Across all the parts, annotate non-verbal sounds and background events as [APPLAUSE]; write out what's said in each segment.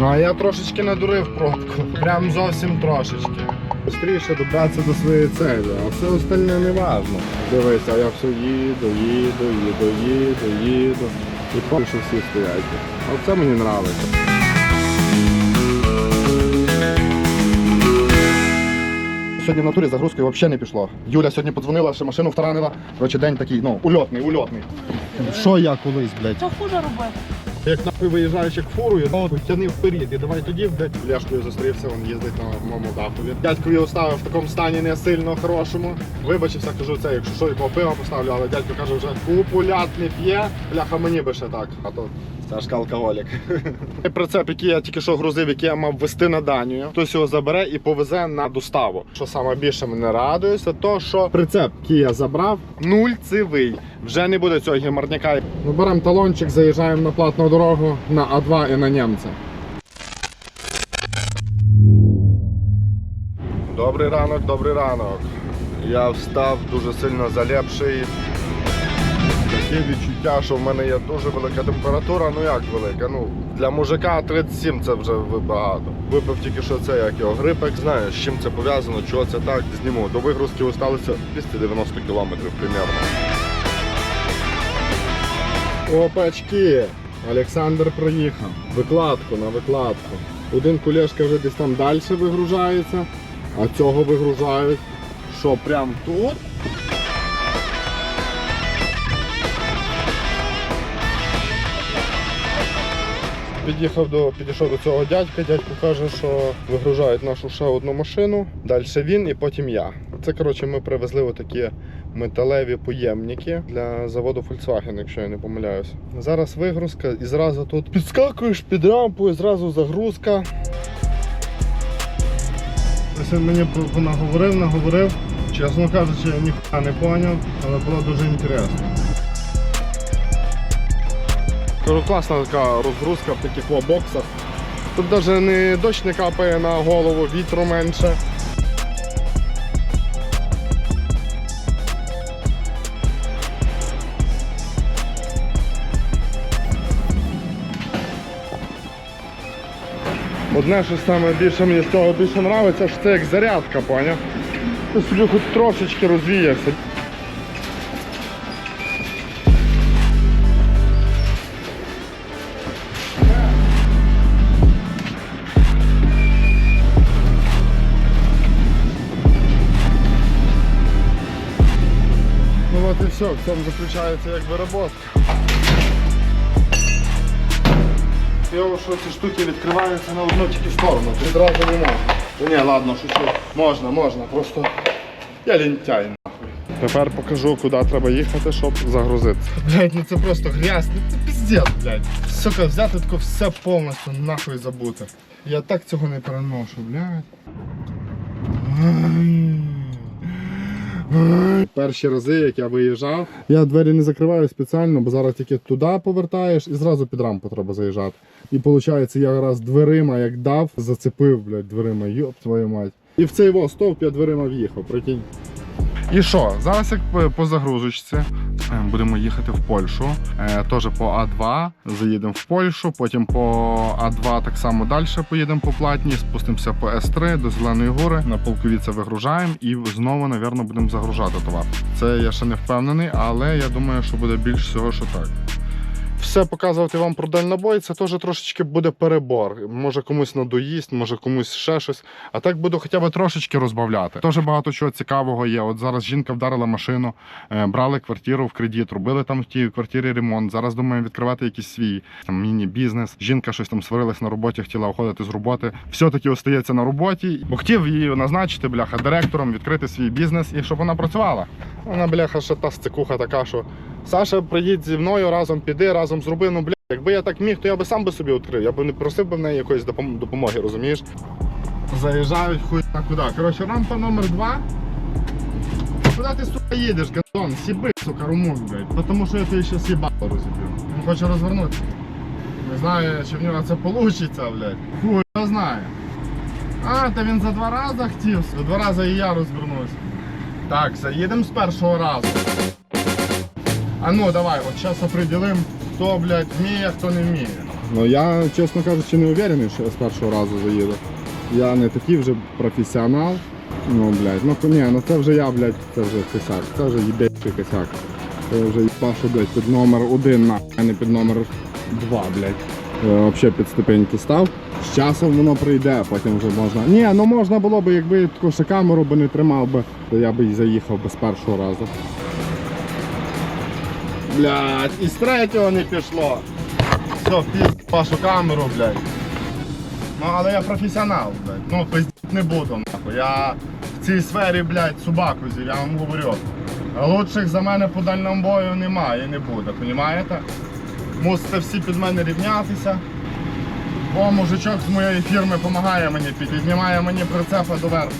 Ну а я трошечки надурив пробку. Прям зовсім трошечки. Быстріше добратися до своєї цілі, а все остальне не важно. Дивися, я все їду, їду, їду, їду, їду. І поки що всі стоять. Оце мені подобається. Сьогодні в натурі загрузкою взагалі не пішло. Юля сьогодні подзвонила, ще машину втаранила. Коротше, день такий, ну, ульотний, ульотний. Що я колись, блядь? Що хуже робити? Як нахуй виїжджаєш як фурою, ну, тяни вперед. І давай тоді, блядь, Ляшкою зустрівся, він їздить на моєму дахові. Дядькові оставив в такому стані не сильно хорошому. Вибачився, кажу, це, якщо що, якого пива поставлю, але дядько каже, вже купу лят не п'є, бляха мені би ще так. А то Сашка алкоголік. [LAUGHS] Прицеп, який я тільки що грузив, який я мав вести на Данію, хтось його забере і повезе на доставу. Що саме більше мене радує, це то, що прицеп, який я забрав, нульцевий. Вже не буде цього гімарняка. Ми беремо талончик, заїжджаємо на платну дорогу на А2 і на німця. Добрий ранок, добрий ранок. Я встав дуже сильно залепший. Таке відчуття, що в мене є дуже велика температура. Ну як велика? Ну для мужика 37 це вже багато. Випив тільки що це як його грипек. Знаю, з чим це пов'язано, чого це так. Зніму. До вигрузки залишилося 290 кілометрів примерно. Опачки! Олександр проїхав. Викладку на викладку. Один кулешка вже десь там далі вигружається, а цього вигружають. Що, прям тут? Під'їхав до, підійшов до цього дядька. Дядько каже, що вигружають нашу ще одну машину. Далі він і потім я. Це коротше, ми привезли отакі металеві поємники для заводу Volkswagen, якщо я не помиляюсь. Зараз вигрузка і зразу тут підскакуєш під рампу, і зразу загрузка. Ось він мені наговорив, наговорив. Чесно кажучи, я ніхуя не зрозумів, але було дуже інтересно. Класна така розгрузка в таких о, боксах. Тут навіть не дощ не капає на голову, вітру менше. Одне, що саме більше мені з цього більше подобається, що це як зарядка, поняв? Ти собі хоч трошечки розвіявся. Ну от і все, в цьому заключається якби робота. Його що ці штуки відкриваються на одну тільки сторону, відразу не можна. Та ні, ладно, шучу. Можна, можна, просто я лінтяй нахуй. Тепер покажу, куди треба їхати, щоб загрузитися. Блять, ну це просто грязь, ну це піздець, блядь. Сука, взяти тако все повністю нахуй забути. Я так цього не переношу, блядь. [GASPS] Перші рази, як я виїжджав, я двері не закриваю спеціально, бо зараз тільки туди повертаєш і зразу під рампу треба заїжджати. І виходить, я раз дверима як дав, зацепив, блядь, дверима, йоп твою мать. І в цей во стовп я дверима в'їхав, прикинь. І що? Зараз як по- по загрузочці е, будемо їхати в Польщу. Е, Теж по А2 заїдемо в Польщу, потім по А2 так само далі поїдемо по платні, спустимося по С3 до Зеленої гори, на Полковіце вигружаємо і знову, напевно, будемо загружати товар. Це я ще не впевнений, але я думаю, що буде більш всього, що так. Все показувати вам про дальнобой, це теж трошечки буде перебор. Може комусь надоїсть, може комусь ще щось. А так буду хоча б трошечки розбавляти. Теж багато чого цікавого є. От зараз жінка вдарила машину, е, брали квартиру в кредит, робили там в тій квартирі ремонт. Зараз думаємо відкривати якийсь свій там міні-бізнес. Жінка щось там сварилась на роботі, хотіла уходити з роботи. Все-таки остається на роботі, бо хотів її назначити, бляха, директором, відкрити свій бізнес і щоб вона працювала. Вона, бляха, ще та сцикуха така, що Саша, приїдь зі мною, разом піди, разом зроби. Ну, бля, якби я так міг, то я би сам би собі відкрив. Я б не просив би в неї якоїсь допом- допомоги, розумієш? Заїжджають хуй на куди. Коротше, рампа номер два. Куди ти, сука, їдеш, газон? Сіби, сука, румок, блядь. Тому що я тебе ще сібало розіб'ю. Він хоче розвернути. Не знаю, чи в нього це вийде, блядь. Хуй, хто знає. А, та він за два рази хотів. За два рази і я розвернусь. Так, заїдемо з першого разу. А ну давай, от зараз определим, хто, блядь, вміє, хто не вміє. Ну я, чесно кажучи, не уверений, що я з першого разу заїду. Я не такий вже професіонал. Ну, блядь, ну ні, ну це вже я, блядь, це вже косяк. Це вже їбейський косяк. Це вже їбашу, блядь, під номер один, а не під номер два, блядь. Я взагалі під ступеньки став. З часом воно прийде, потім вже можна. Ні, ну можна було б, якби таку камеру би не тримав би, то я би і заїхав би з першого разу. Блядь, і з третього не пішло. Все, пізд вашу камеру, блядь. Ну, але я професіонал, блядь. Ну, пиздіть не буду, нахуй. Я в цій сфері, блядь, собаку зів, я вам говорю. Лучших за мене по дальному бою немає і не буде, понімаєте? Мусите всі під мене рівнятися. Бо мужичок з моєї фірми допомагає мені, піднімає мені прицепа доверху.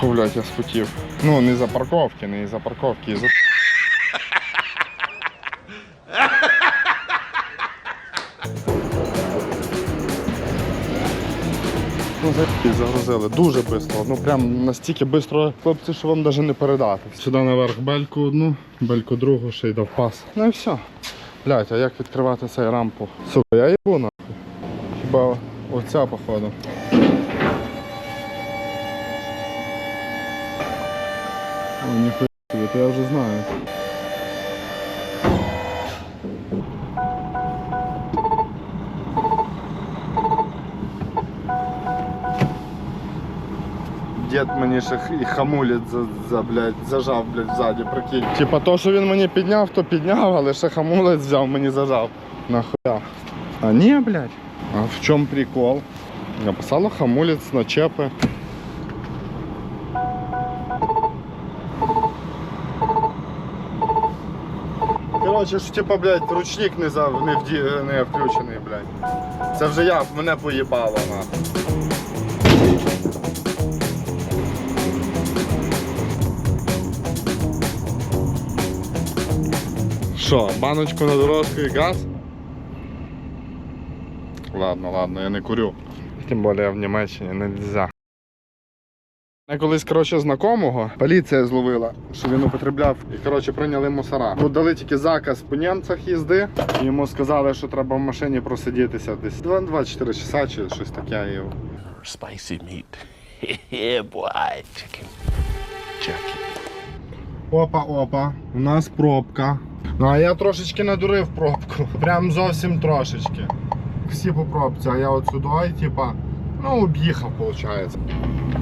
Фу, блядь, я спотів. Ну, не за парковки, не за парковки, за Ну, загрузили дуже швидко. Ну прям настільки швидко, хлопці, що вам навіть не передати. Сюди наверх бельку одну, бельку другу, ще й дав пас. Ну і все. Блять, а як відкривати цей рампу? Сука, я їбу нахуй. Хіба оця походу. О, ніхуя то я вже знаю. Дід мені ще і хамулець за, за, блядь, зажав, блядь, ззаді, прикинь. Типа то, що він мені підняв, то підняв, але ще хамулець взяв, мені зажав. Нахуя? А ні, блядь. А в чому прикол? Написало хамулець на чепи. Коротше, ж типа, блядь, ручник не, за, не, вді, не включений, блядь. Це вже я, мене поїбало, нахуй. Що, баночку на дорожку і газ? Ладно, ладно, я не курю. Тим більше в Німеччині не можна. Я колись, коротше, знакомого поліція зловила, що він употребляв і коротше прийняли мусора. Тут дали тільки заказ по німцях їзди. І йому сказали, що треба в машині просидітися десь 24 часа чи щось таке. І... spicy meat. [LAUGHS] yeah, boy, chicken. Jerky. Опа, опа, у нас пробка. Ну а я трошечки надурив пробку. [LAUGHS] Прям зовсім трошечки. Всі по пробці, а я от сюди, типа, ну, об'їхав, виходить.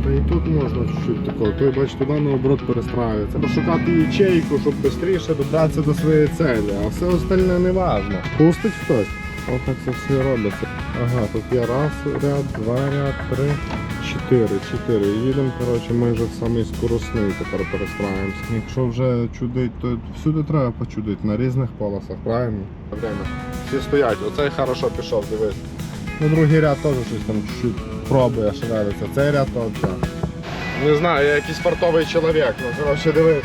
Та і тут можна чуть-чуть такого. Той бач, туди наоборот перестраюється. Пошукати ячейку, щоб швидше добратися до своєї цілі, а все остальне не важно. Пустить хтось? Ось так це все робиться. Ага, тут є раз ряд, два ряд, три, чотири, чотири. Їдемо, коротше, ми вже в самий скоросний тепер перестраємося. Якщо вже чудить, то всюди треба почудити, на різних полосах, правильно? Время. Всі стоять, оцей хорошо пішов, дивись. Ну, другий ряд теж щось там чуть пробує шевелиться. Цей ряд теж. Не знаю, я якийсь фартовий чоловік, ну коротше дивись.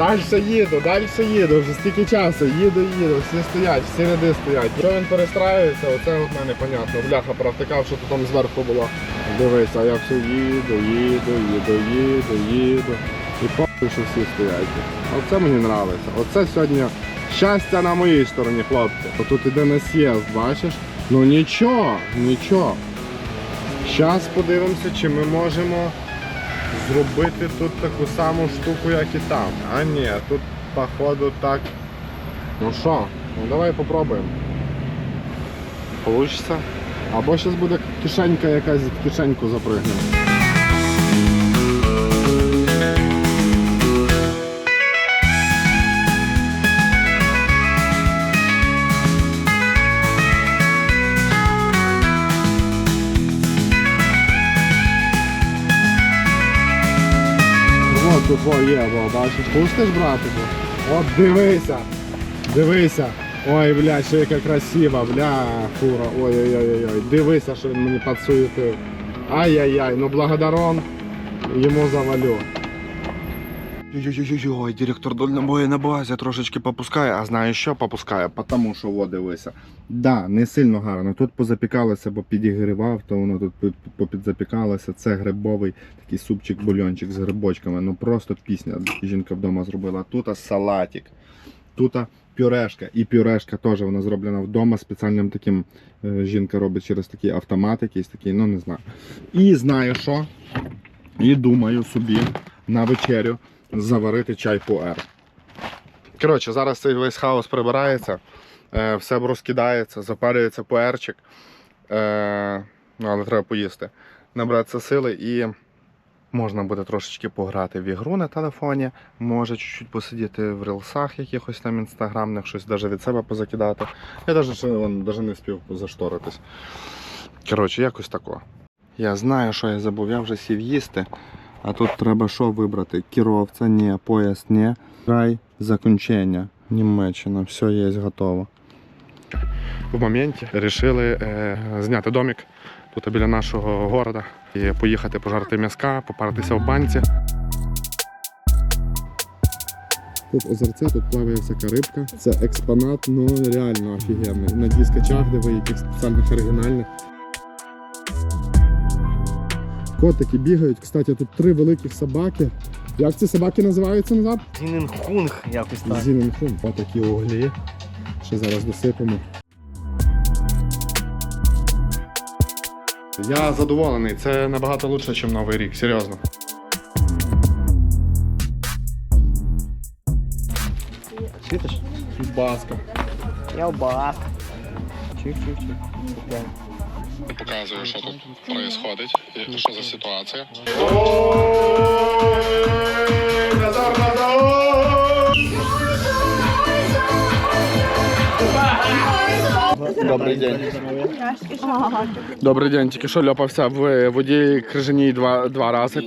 Далі їду, далі їду, вже стільки часу, їду, їду, всі стоять, всі ряди стоять. Що він перестраюється, оце от мене непонятно. Бляха, провтикав, що там зверху було. Дивись, а я все їду, їду, їду, їду, їду. І похуй, що всі стоять. Оце мені подобається. Оце сьогодні щастя на моїй стороні, хлопці. Отут іде на з'їзд, бачиш? Ну нічого, нічого. Зараз подивимося, чи ми можемо зробити тут таку саму штуку, як і там. А ні, тут походу так. Ну що, ну давай попробуємо. Получиться? Або зараз буде кишенька якась в кишеньку запригне. Во є, во, бачиш, пустиш, братику? От дивися, дивися. Ой, бля, ще яка красива, бля, фура. Ой-ой-ой, дивися, що він мені підсуєтив. Ай-яй-яй, ну благодарон йому завалю. Ой-ой-ой, директор дальнобою на базі трошечки попускає, а знаєш що попускає? Потому що во дивися. Да, не сильно гарно. Тут позапікалося, бо підігрівав, то воно тут попідзапікалося. Це грибовий такий супчик, бульончик з грибочками. Ну просто пісня. Жінка вдома зробила. Тут салатик. Тут Пюрешка. І пюрешка теж вона зроблена вдома спеціальним таким. е, Жінка робить через такий автомат, якийсь такий, ну не знаю. І знаю що. І думаю собі на вечерю заварити чай пуер. Коротше, зараз цей весь хаос прибирається, е, все розкидається, запарюється пуерчик. Е, ну, але треба поїсти. Набратися сили і можна буде трошечки пограти в ігру на телефоні, може чуть-чуть посидіти в рилсах якихось там інстаграмних, щось навіть від себе позакидати. Я навіть, навіть не спів зашторитись. Коротше, якось тако. Я знаю, що я забув, я вже сів їсти. А тут треба що вибрати? Кіровця, ні, пояс, ні. Край, закінчення. Німеччина, все є, готово. В моменті вирішили е, зняти домик тут біля нашого города і поїхати пожарити м'язка, попаритися в банці. Тут озерце, тут плаває всяка рибка. Це експонат, ну реально офігенний. На дискачах, диви, яких спеціальних оригінальних. Котики бігають. Кстати, тут три великих собаки. Як ці собаки називаються назад? Зіненхунг якось так. Зіненхун. Отакі углі. Ще зараз досипемо. Я задоволений. Це набагато краще, ніж Новий рік, серйозно. Світиш? Баска. Я в бас. Чих-чих-чих. Показую, що тут відбувається, що за ситуація. Назар, назар! Добрий день. Добрий день, тільки що ляпався в воді крижаній два, два рази.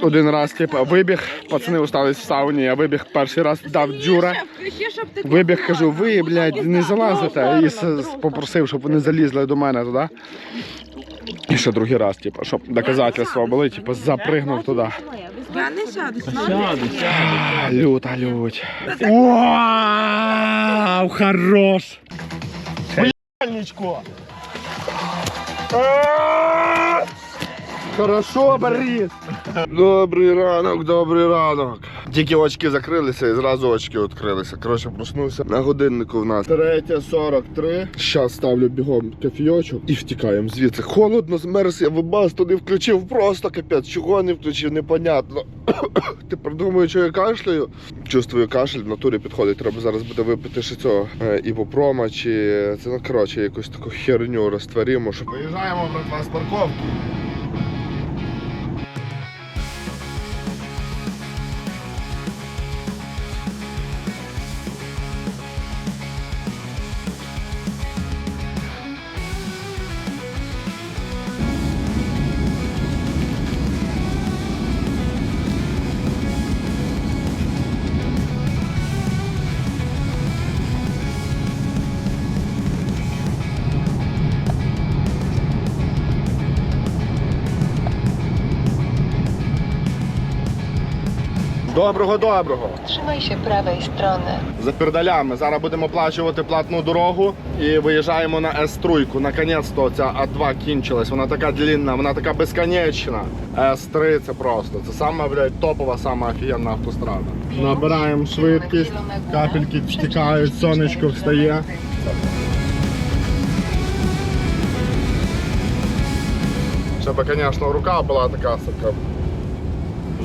Один раз, типу, вибіг, пацани остались в сауні, я вибіг перший раз, дав дюра. Вибіг, кажу, ви, блядь, не залазите. І попросив, щоб вони залізли до мене туди. І ще другий раз, типу, щоб доказательства були, типу, запригнув туди. Я не сяду. Сяду, сяду. Люта лють. Вау, хорош! Хорошо, Борис! Добрий ранок, добрий ранок. Тільки очки закрилися і зразу очки відкрилися. Коротше, проснувся. На годиннику в нас 3.43. Зараз ставлю бігом кофійочок і втікаємо звідси. Холодно, змерз, я вибасту не включив, просто капець. Чого не включив, непонятно. [COUGHS] Тепер думаю, що я кашляю. Чувствую кашель, в натурі підходить. Треба зараз буде випити ще цього е, ібупрома чи це ну коротше якусь таку херню розтворимо. Виїжджаємо братва, з парковки. Доброго, доброго. Się prawej strony. За пердалями. Зараз будемо оплачувати платну дорогу і виїжджаємо на С3. Наконець-то ця А2 кінчилась. Вона така длінна, вона така безконечна. С3 це просто. Це сама, блядь, топова, сама офігенна автострада. Набираємо швидкість, капельки втікають, сонечко встає. Щоб, звісно, рука була така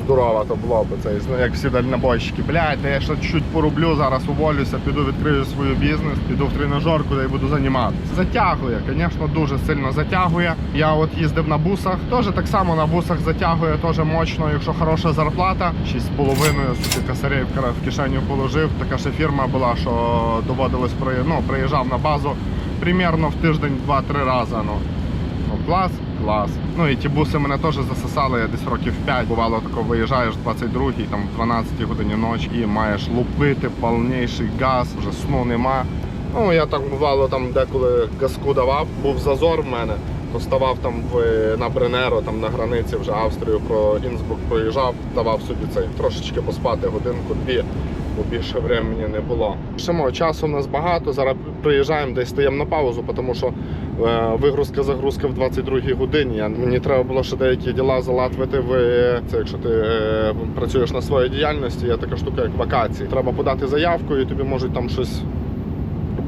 здорова, то було б це. Як всі дальнобойщики. Блядь, я ще чуть порублю, зараз уволюся, піду відкрию свою бізнес, піду в тренажерку де й буду займатися. Затягує, звісно, дуже сильно затягує. Я от їздив на бусах, теж так само на бусах затягує, теж мощно, якщо хороша зарплата. 6,5 собі косарей в кишеню положив. Така ще фірма була, що доводилось ну, приїжджав на базу примерно в тиждень 2-3 рази. Ну. Ну, клас, клас. Ну і ті буси мене теж засосали десь років 5. Бувало тако виїжджаєш 22-й, там в 12-й годині ночі і маєш лупити повніший газ, вже сну нема. Ну я так бувало там деколи газку давав, був зазор в мене, то ставав там в, на Бренеро, там на границі вже Австрію про Інсбрук проїжджав, давав собі цей трошечки поспати годинку-дві. Бо більше времени не було. Ще часу в нас багато. Зараз приїжджаємо, десь стаємо на паузу, тому що е, вигрузка загрузка в 22-й годині. Мені треба було ще деякі діла залатвити в е, це, якщо ти е, працюєш на своїй діяльності, є така штука, як вакації. Треба подати заявку, і тобі можуть там щось.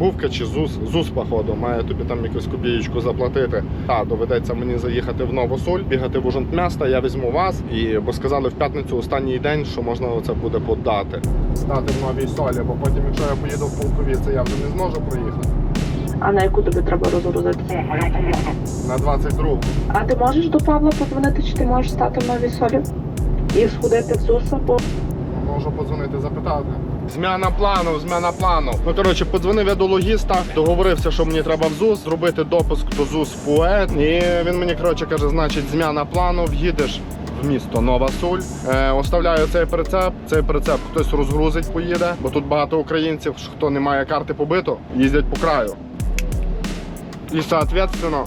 Бувка чи ЗУС, ЗУС, походу, має тобі там якусь копієчку заплатити. Та доведеться мені заїхати в Новосуль, бігати в Ужонтмяста, я візьму вас, і бо сказали в п'ятницю останній день, що можна це буде подати. Стати в новій солі, бо потім, якщо я поїду в Полковіце, я вже не зможу проїхати. А на яку тобі треба розгрузитися? На 22 А ти можеш до Павла подзвонити, чи ти можеш стати в новій солі і сходити в ЗУСа? Бо можу подзвонити, запитати. Зміна плану, зміна плану. Ну коротше, подзвонив я до логіста, договорився, що мені треба в ЗУС, зробити допуск до ЗУС ПУЕ. І він мені коротше каже, значить, зміна плану, в'їдеш в місто Нова Суль. Е, оставляю цей прицеп. Цей прицеп хтось розгрузить, поїде, бо тут багато українців, хто не має карти побиту, їздять по краю. І соответственно.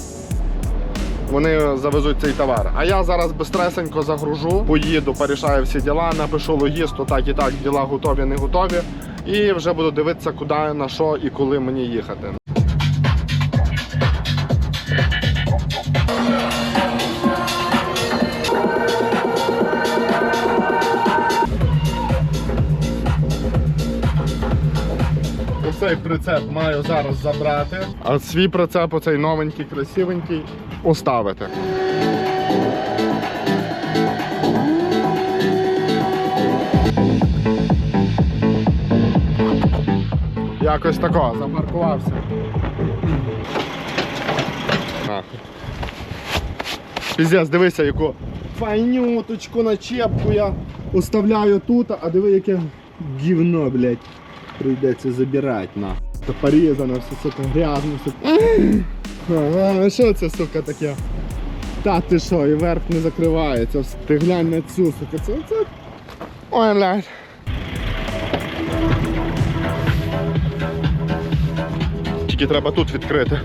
Вони завезуть цей товар. А я зараз безстресенько загружу, поїду, порішаю всі діла, напишу логісту, так і так, діла готові, не готові. І вже буду дивитися, куди, на що і коли мені їхати. Оцей прицеп маю зараз забрати, а свій прицеп, оцей новенький, красивенький, оставити. Якось тако, запаркувався. Піздець, дивися, яку файнюточку на чепку я оставляю тут, а диви, яке гівно, блядь. Прийдеться забирати на. Це порізано, все сука, грязно, що це, сука, таке? Та ти що, і верх не закривається. Ти глянь на цю, сука, це, це... Ой, блядь. Тільки треба тут відкрити.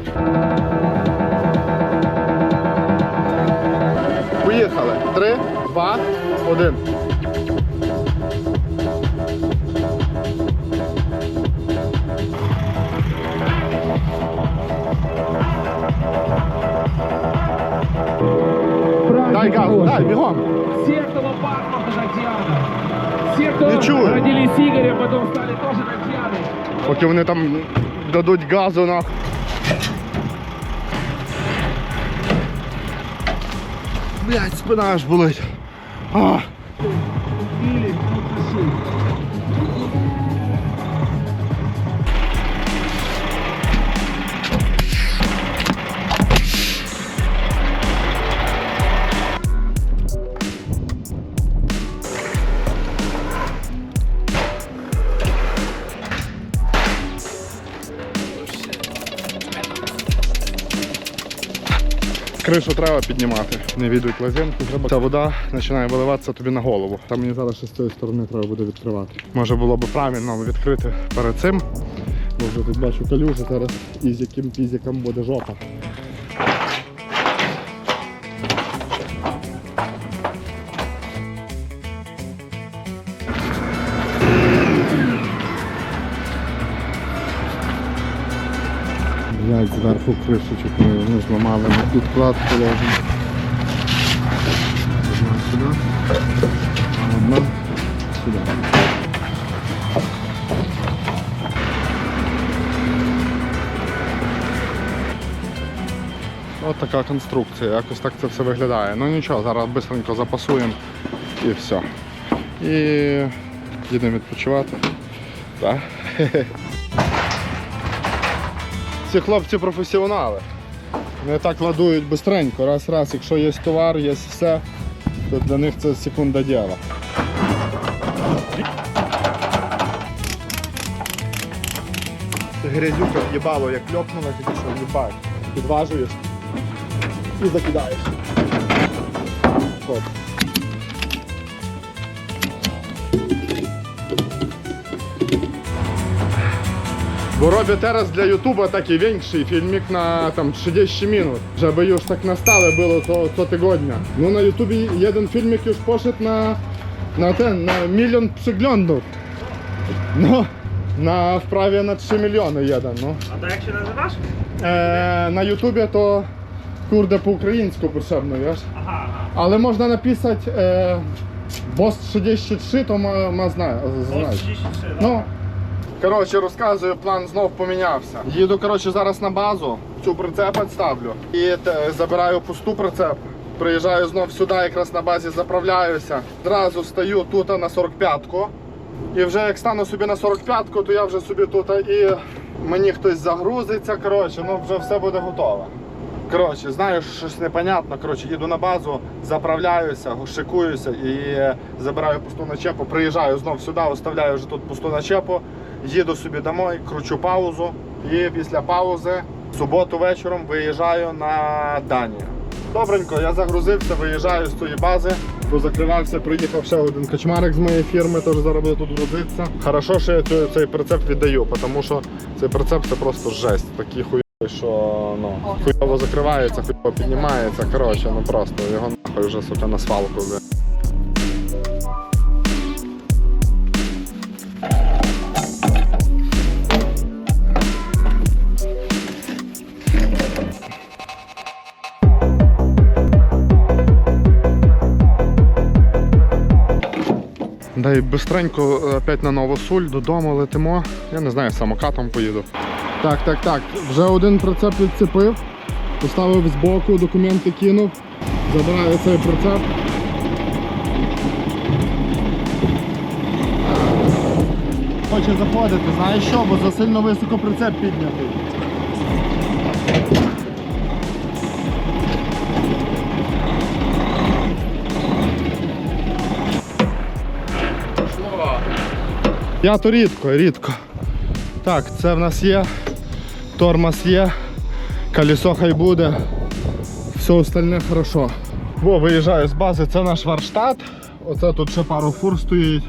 Поїхали. Три, два, один. Дай газу, дай, бігом. Все, кто на паспорт, это Диана. Все, кто Не чую. родились Игорем, потом стали тоже Татьяной. Поки вони там дадуть газу на. Блять, спина аж болить. А. Кришу треба піднімати. Не відуть лазинку. Треба. Ця вода починає виливатися тобі на голову. Там мені зараз ще з цієї сторони треба буде відкривати. Може було б правильно відкрити перед цим. Бо вже тут бачу калюжу, зараз із яким пізіком буде жопа. Зверху кришечок ми не зламали, на підкладку ложимо. Одна сюди, а одна сюди. Ось така конструкція, якось так це все виглядає. Ну нічого, зараз швидко запасуємо і все. І їдемо відпочивати. Так. [LAUGHS] Ці хлопці професіонали. Вони так ладують бистренько, раз-раз, якщо є товар, є все, то для них це секунда діла. Грязюка в'їбало, як льопнула, тільки що в'їбать. Підважуєш і закидаєш. Хоп. Bo robię teraz dla YouTube'a taki większy filmik na tam 30 minut, żeby już tak na stałe było co, co tygodnia. No na YouTubie jeden filmik już poszedł na, na ten, na milion przeglądów. Ну, на вправі на 3 мільйони їде. Ну. А то як ще називаш? Е, на Ютубі то курде по-українську причепно, віж? Ага, ага. Але можна написати е, Бос 63, то ма, ма знає. знає. Ось 66, да. Ну, коротше, розказую, план знов помінявся. Їду, коротше, зараз на базу, цю прицеп ставлю і забираю пусту прицеп. Приїжджаю знов сюди, якраз на базі заправляюся. Зразу стою тут на 45-ку. І вже як стану собі на 45-ку, то я вже собі тут і мені хтось загрузиться. Коротше, ну вже все буде готове. Коротше, знаю, що щось непонятно. Коротше, їду на базу, заправляюся, шикуюся і забираю пусту начепу. Приїжджаю знов сюди, оставляю вже тут пусту начепу, їду собі домой, кручу паузу. І після паузи в суботу вечором виїжджаю на Данію. Добренько, я загрузився, виїжджаю з тої бази, позакривався, приїхав ще один качмарик з моєї фірми, теж зараз буде тут грузитися. Хорошо, що я цей прицеп віддаю, тому що цей прицеп це просто жесть. Такий хуй. Що ну хуйово закривається, хуйово піднімається. Коротше, ну просто його нахуй вже сука на свалку. Да і бистренько е, опять на Новосуль, додому летимо. Я не знаю, самокатом поїду. Так, так, так. Вже один прицеп відцепив, поставив збоку, документи кинув, забираю цей прицеп. Хоче заходити, знаєш що, бо засильно високо прицеп піднятий. Я то рідко, рідко. Так, це в нас є. Тормоз є. Колесо хай буде. Все остальне хорошо. Во, виїжджаю з бази, це наш варштат. Оце тут ще пару фур стоїть.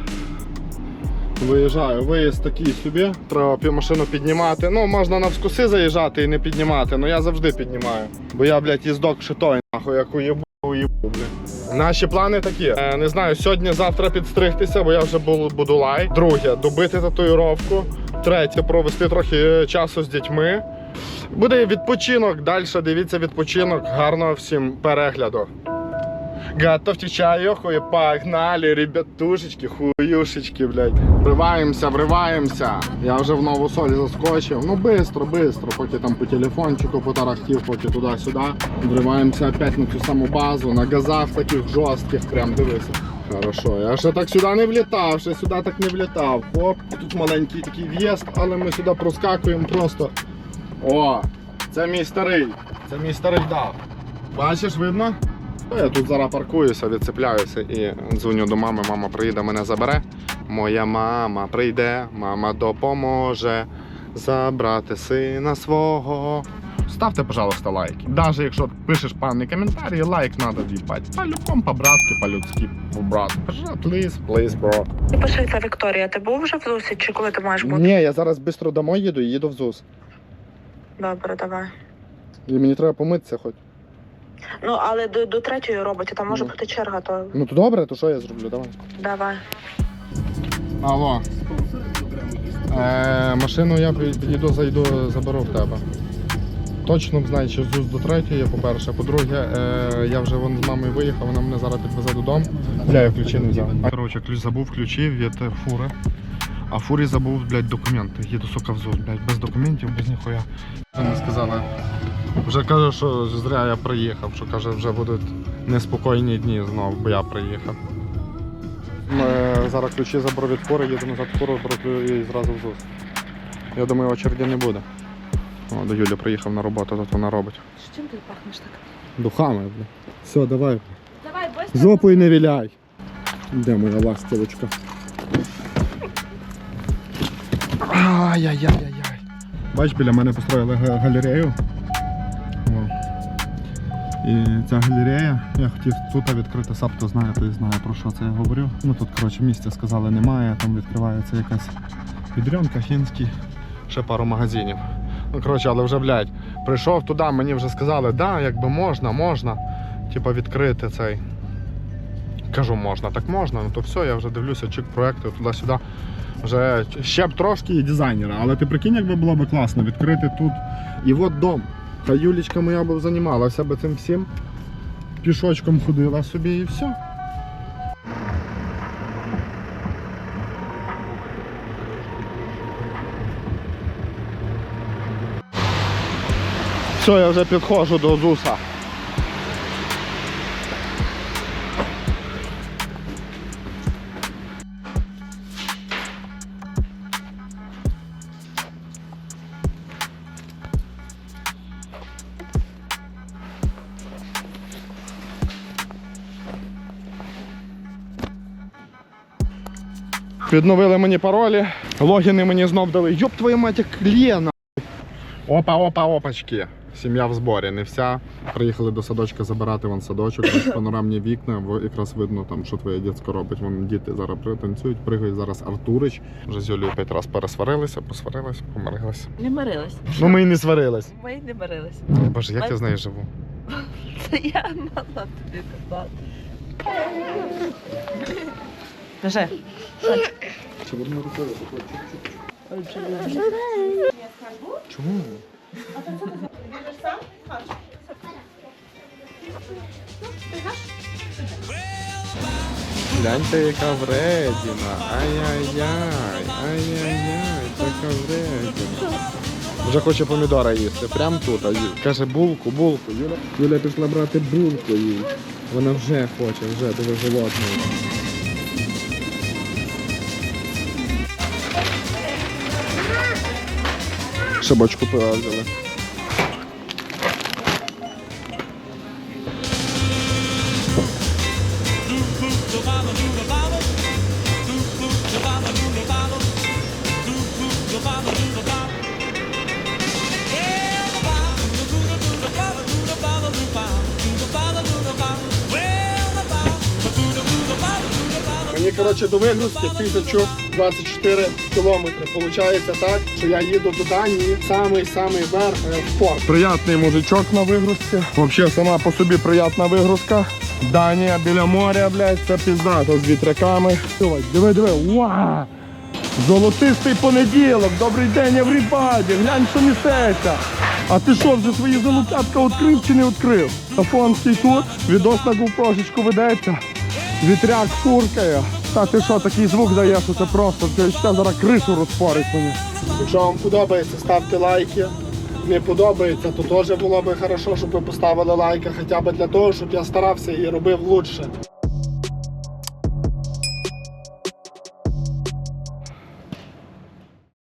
Виїжджаю, виїзд такий собі. Треба машину піднімати. Ну, можна навскуси заїжджати і не піднімати, але я завжди піднімаю. Бо я, блядь, їздок ще той, нахуй, як уєбу. Наші плани такі. Е, не знаю, сьогодні-завтра підстригтися, бо я вже бу- буду лай. Друге, добити татуїровку. Третє, провести трохи е, часу з дітьми. Буде відпочинок. Далі дивіться відпочинок. Гарного всім перегляду. Готовьте чайоху и погнали, ребятушечки, хуюшечки, блядь. Вриваємося, вриваємося. Я вже в нову соль заскочив. Ну бистро, бистро, поки там по телефончику потарахтів, поки туди-сюди. Вриваємося опять на цю саму базу, на газах таких жорстких, прям дивися. Хорошо, я ще так сюди не влітав, ще сюди так не влітав. Оп, тут маленький такий в'їзд, але ми сюди проскакуємо просто. О, це мій старий, це мій старий дав. Бачиш, видно? Ну, Я тут зараз паркуюся, відцепляюся і дзвоню до мами. Мама приїде, мене забере. Моя мама прийде, мама допоможе забрати сина свого. Ставте, пожалуйста, лайки. Навіть якщо пишеш певний коментарі, лайк треба в'їбати. По-любому, по-братськи, по-людськи. Пожалуйста, Please, please, bro. Пиши, це Вікторія. Ти був вже в Лусі чи коли ти маєш бути? Ні, я зараз швидко домой їду і їду в ЗУС. Добре, давай. І мені треба помитися хоч. Ну, але до, до третьої роботи там може Ну. бути черга, то Ну то добре, то що я зроблю? Давай. давай. Алло. Е, машину я пі- підійду, зайду, заберу в тебе. Точно знаю, що ЗУЗ до третьої, по-перше. По-друге, е, я вже вон з мамою виїхав, вона мене зараз підвезе додому. Бля, я ключі не взяв. Коротше, ключ забув ключі від е, фури. А фурі забув, блядь, документи. Їду, сука, в ЗУЗ, блядь, без документів, без ніхуя. Не сказали. Вже каже, що зря я приїхав, що каже, вже будуть неспокійні дні знов, бо я приїхав. Ми зараз ключі заберу від фури, їду назад в фуру, беру і зразу в ЗУЗ. Я думаю, очереді не буде. О, до Юлі приїхав на роботу, тут вона робить. Чим ти пахнеш так? Духами, бля. Все, давай. Давай, быстро. Жопою не віляй. Де моя ластівочка? Ай-яй-яй-яй-яй. Бач, біля мене построїли галерею. І ця галерея, я хотів тут відкрити сап, хто знає, той знає про що це я говорю. Ну тут, коротше, місця сказали немає, там відкривається якась підрьомка, фінський, ще пару магазинів. Ну, коротше, але вже, блядь, прийшов туди, мені вже сказали, да, якби можна, можна. Типа відкрити цей. Кажу, можна, так можна, ну то все, я вже дивлюся, чик проекти туди-сюди. Вже ще б трошки і дизайнера. Але ти прикинь, якби було б класно відкрити тут. І от дом. Та Юлічка моя б займалася б цим всім. Пішочком ходила собі і все. Все, я вже підходжу до ЗУСа. Відновили мені паролі, логіни мені знов дали. Йоп твою мать, як Лена. Опа, опа, опачки. Сім'я в зборі, не вся. Приїхали до садочка забирати вон садочок, ось [COUGHS] панорамні вікна, якраз видно там, що твоє дітсько робить. Вон діти зараз пританцюють, пригають зараз Артурич. Вже з Юлією п'ять разів пересварилися, посварилися, помирилися. Не мирились. Ну ми і не сварились. Ми й не мирились. Боже, як я з нею живу? [LAUGHS] Це я мала тобі казати. Кажи. Чому? Гляньте, яка вредіна. Ай-яй-яй, ай-яй-яй, така вредіна. Вже хоче помідора їсти, прямо тут. Каже булку, булку. Юля, Юля пішла брати булку їй. Вона вже хоче, вже дуже голодна. Ще поразили. Мені коротше до вигрузки 1024 кілометри. Получається так, що я їду до Данії, самий самий верх е, в порт. Приятний мужичок на вигрузці. Взагалі сама по собі приятна вигрузка. Данія біля моря, блядь, це піздато з вітряками. Диви, диви, уа! Золотистий понеділок, добрий день, everybody, глянь, що несеться. А ти що, вже свої залупятка відкрив чи не відкрив? Афонський тут, відос на GoPro-шечку ведеться. Вітряк фуркає. Та ти що, такий звук даєш, що це просто це ще зараз кришу розпорить мені. Якщо вам подобається, ставте лайки. Не подобається, то теж було б добре, щоб ви поставили лайки, хоча б для того, щоб я старався і робив лучше.